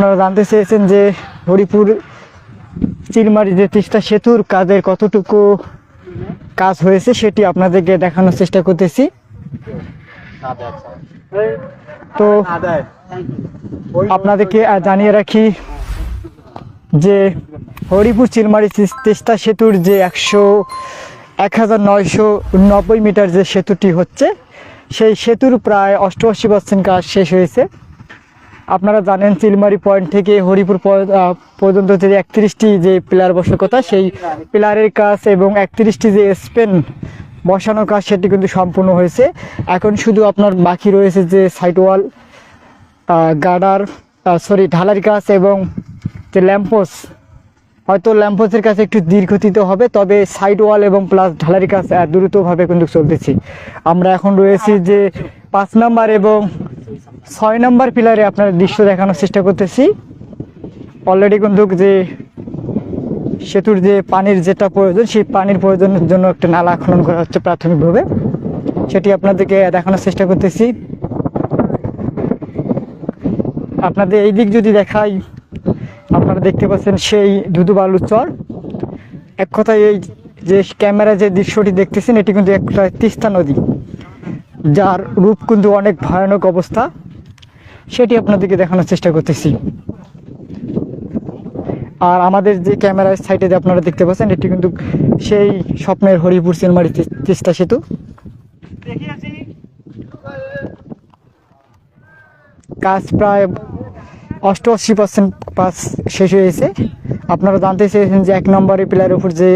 আপনারা জানতে চেয়েছেন যে হরিপুর চিলমারি যে তিস্তা সেতুর কাজের কতটুকু কাজ হয়েছে, সেটি আপনাদেরকে দেখানোর চেষ্টা করতেছি। তো আপনাদেরকে জানিয়ে রাখি যে হরিপুর চিলমারি তিস- তিস্তা সেতুর যে একশো এক হাজার নয়শো নব্বই মিটার যে সেতুটি হচ্ছে, সেই সেতুর প্রায় অষ্টআশি পার্সেন্ট কাজ শেষ হয়েছে। আপনারা জানেন চিলমারি পয়েন্ট থেকে হরিপুর পর্যন্ত যে একত্রিশটি যে পিলার বসার কথা, সেই পিলারের কাজ এবং একত্রিশটি যে স্পেন বসানোর কাজ, সেটি কিন্তু সম্পূর্ণ হয়েছে। এখন শুধু আপনার বাকি রয়েছে যে সাইড ওয়াল গার্ডার সরি ঢালার কাজ এবং যে ল্যাম্পোস হয়তো ল্যাম্পোসের কাছে একটু দীর্ঘতিত হবে, তবে সাইড ওয়াল এবং প্লাস ঢালারি কাজ দ্রুতভাবে কিন্তু চলতেছি। আমরা এখন রয়েছি যে পাঁচ নাম্বার এবং ছয় নম্বর পিলারে আপনার দৃশ্য দেখানোর চেষ্টা করতেছি। অলরেডি কিন্তু যে সেতুর যে পানির যেটা প্রয়োজন, সেই পানির প্রয়োজনের জন্য একটা নালা খনন করা হচ্ছে প্রাথমিকভাবে। সেটি আপনাদেরকে দেখানোর চেষ্টা করতেছি। আপনাদের এই দিক যদি দেখাই, আপনারা দেখতে পাচ্ছেন সেই ধুধু বালুর চর। এক কথায় এই যে ক্যামেরা যে দৃশ্যটি দেখতেছেন, এটি কিন্তু একটা তিস্তা নদী, যার রূপ কিন্তু অনেক ভয়ানক অবস্থা। সেটি আপনাদেরকে দেখানোর চেষ্টা করতেছি। আর আমাদের যে ক্যামেরার সাইডে যে আপনারা দেখতে পাচ্ছেন, এটি কিন্তু সেই স্বপ্নের হরিপুর তি- তিস্তা সেতু। কাজ প্রায় অষ্টআশি পার্সেন্ট পাস শেষ হয়েছে। আপনারা জানতে চেয়েছেন যে এক নম্বরে পিলারের উপর যে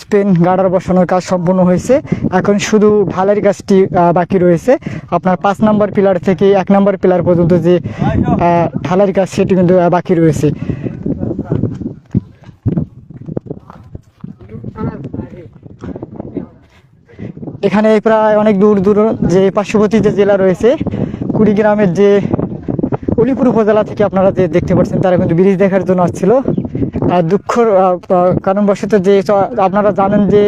স্পেন গার্ডার বসানোর কাজ সম্পূর্ণ হয়েছে, এখন শুধু ঢালাইয়ের কাজটি বাকি রয়েছে। আপনার পাঁচ নম্বর পিলার থেকে এক নম্বর পিলার পর্যন্ত যে ঢালাইয়ের কাজ, সেটি কিন্তু বাকি রয়েছে। এখানে প্রায় অনেক দূর দূর যে পার্শ্ববর্তী যে জেলা রয়েছে, কুড়িগ্রামের যে উলিপুর উপজেলা থেকে আপনারা যে দেখতে পাচ্ছেন, তারা কিন্তু ব্রিজ দেখার জন্য আসছিল। দুঃখর কারণবশত যে আপনারা জানেন যে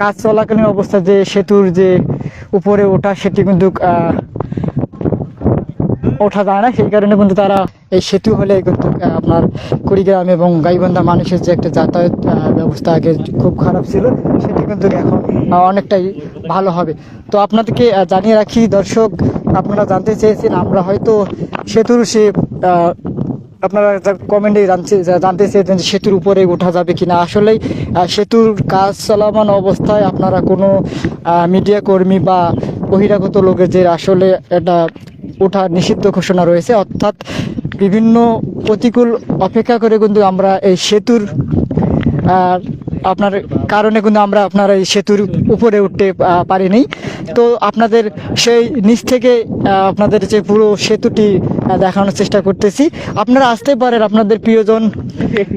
কাজ চলাকালীন অবস্থা যে সেতুর যে উপরে ওঠা, সেটি কিন্তু ওঠা যায় না। সেই কারণে কিন্তু তারা এই সেতু হলে কিন্তু আপনার কুড়িগ্রাম এবং গাইবান্ধা মানুষের যে একটা যাতায়াত ব্যবস্থা আগে খুব খারাপ ছিল, সেটি কিন্তু এখন অনেকটাই ভালো হবে। তো আপনাদেরকে জানিয়ে রাখি, দর্শক আপনারা জানতে চেয়েছেন, আমরা হয়তো সেতুর সে আপনারা কমেন্টে জানতে জানতে চেয়েছেন যে সেতুর উপরে ওঠা যাবে কিনা। আসলেই সেতুর কাজ চলমান অবস্থায় আপনারা কোনো মিডিয়া কর্মী বা বহিরাগত লোকেদের আসলে এটা ওঠা নিষিদ্ধ ঘোষণা রয়েছে। অর্থাৎ বিভিন্ন প্রতিকূল অপেক্ষা করে কিন্তু আমরা এই সেতুর আপনার কারণে কিন্তু আমরা আপনার এই সেতুর উপরে উঠতে পারিনি। তো আপনাদের সেই নিচ থেকে আপনাদের যে পুরো সেতুটি দেখানোর চেষ্টা করতেছি। আপনারা আসতে পারেন আপনাদের প্রিয়জন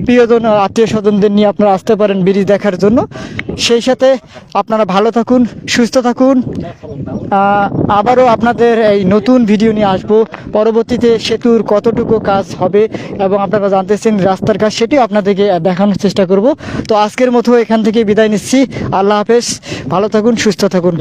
প্রিয়জন আত্মীয় স্বজনদের নিয়ে আপনারা আসতে পারেন ব্রিজ দেখার জন্য। সেই সাথে আপনারা ভালো থাকুন, সুস্থ থাকুন। আবারও আপনাদের এই নতুন ভিডিও নিয়ে আসব। পরবর্তীতে সেতুর কতটুকু কাজ হবে এবং আপনারা জানতেছেন রাস্তার কাজ, সেটিও আপনাদেরকে দেখানোর চেষ্টা করব। তো আজকের মতো এখান থেকে বিদায় নিচ্ছি। আল্লাহ হাফেজ। ভালো থাকুন সুস্থ থাকুন।